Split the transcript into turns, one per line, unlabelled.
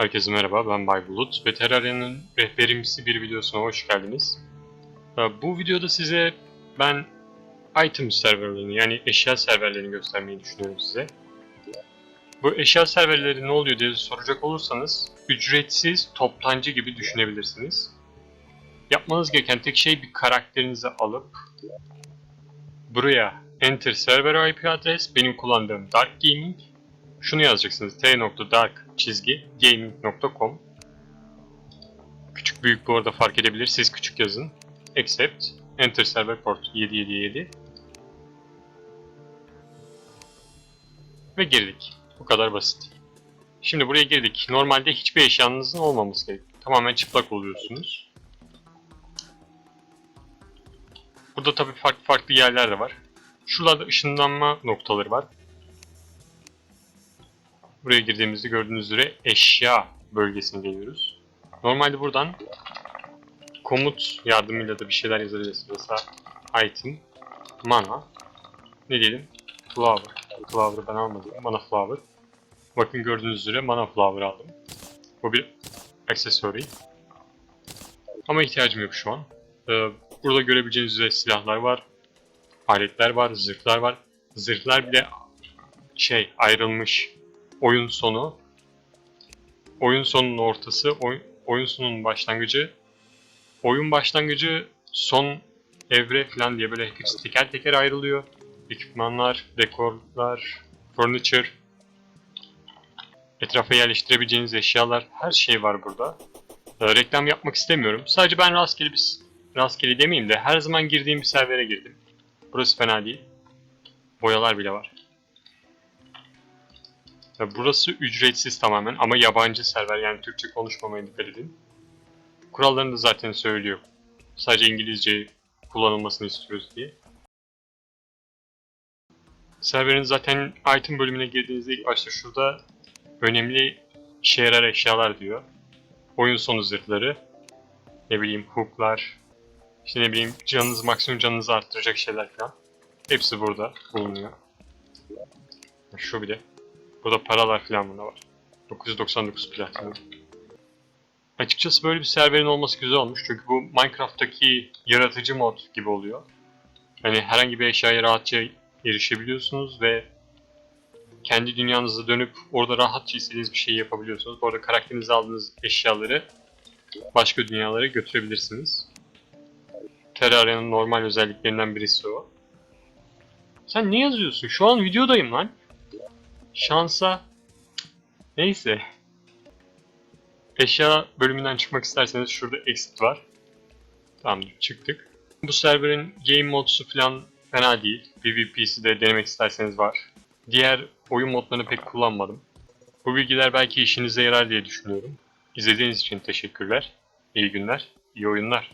Herkese merhaba, ben Bay Bulut ve Terraria'nın rehberimsi bir videosuna hoş geldiniz. Ee, Bu videoda size ben item serverlerini yani eşya serverlerini göstermeyi düşünüyorum size. Bu eşya serverleri ne oluyor diye soracak olursanız ücretsiz toptancı gibi düşünebilirsiniz. Yapmanız gereken tek şey bir karakterinizi alıp buraya enter server IP adres benim kullandığım Dark Gaming şunu yazacaksınız t.dark çizgi gaming.com Küçük büyük bu arada fark edebilir. Siz küçük yazın. Accept. Enter server port 777 ve girdik. Bu kadar basit. Şimdi buraya girdik. Normalde hiçbir eşyanızın olmaması gerek. Tamamen çıplak oluyorsunuz. Burada tabii farklı farklı yerler de var. Şuralarda ışınlanma noktaları var. Buraya girdiğimizde gördüğünüz üzere eşya bölgesine geliyoruz. Normalde buradan komut yardımıyla da bir şeyler yazabilirsiniz. Mesela item, mana, ne diyelim? Flower. Flower'ı ben almadım. Mana flower. Bakın gördüğünüz üzere mana flower aldım. Bu bir accessory. Ama ihtiyacım yok şu an. Ee, burada görebileceğiniz üzere silahlar var. Aletler var, zırhlar var. Zırhlar bile şey ayrılmış oyun sonu, oyun sonunun ortası, oy- oyun sonunun başlangıcı, oyun başlangıcı, son evre falan diye böyle hepsi teker teker ayrılıyor. Ekipmanlar, dekorlar, furniture, etrafa yerleştirebileceğiniz eşyalar, her şey var burada. Ee, reklam yapmak istemiyorum. Sadece ben rastgele bir, rastgele demeyeyim de her zaman girdiğim bir servere girdim. Burası fena değil. Boyalar bile var. Ya Burası ücretsiz tamamen ama yabancı server yani Türkçe konuşmamaya dikkat edin. Kurallarını da zaten söylüyor. Sadece İngilizce kullanılmasını istiyoruz diye. Serverin zaten item bölümüne girdiğinizde ilk başta şurada önemli işe yarar eşyalar diyor. Oyun sonu zırhları, ne bileyim hooklar, işte ne bileyim canınız maksimum canınızı arttıracak şeyler falan. Hepsi burada bulunuyor. Şu bir de. Burada paralar falan bunda var. 999 platinum. Açıkçası böyle bir serverin olması güzel olmuş çünkü bu Minecraft'taki yaratıcı mod gibi oluyor. Hani herhangi bir eşyaya rahatça erişebiliyorsunuz ve kendi dünyanıza dönüp orada rahatça istediğiniz bir şey yapabiliyorsunuz. Bu arada karakterinize aldığınız eşyaları başka dünyalara götürebilirsiniz. Terraria'nın normal özelliklerinden birisi o. Sen ne yazıyorsun? Şu an videodayım lan. Şansa neyse. Eşya bölümünden çıkmak isterseniz şurada exit var. Tamamdır çıktık. Bu serverin game modsu falan fena değil. PvP'si de denemek isterseniz var. Diğer oyun modlarını pek kullanmadım. Bu bilgiler belki işinize yarar diye düşünüyorum. İzlediğiniz için teşekkürler. İyi günler, iyi oyunlar.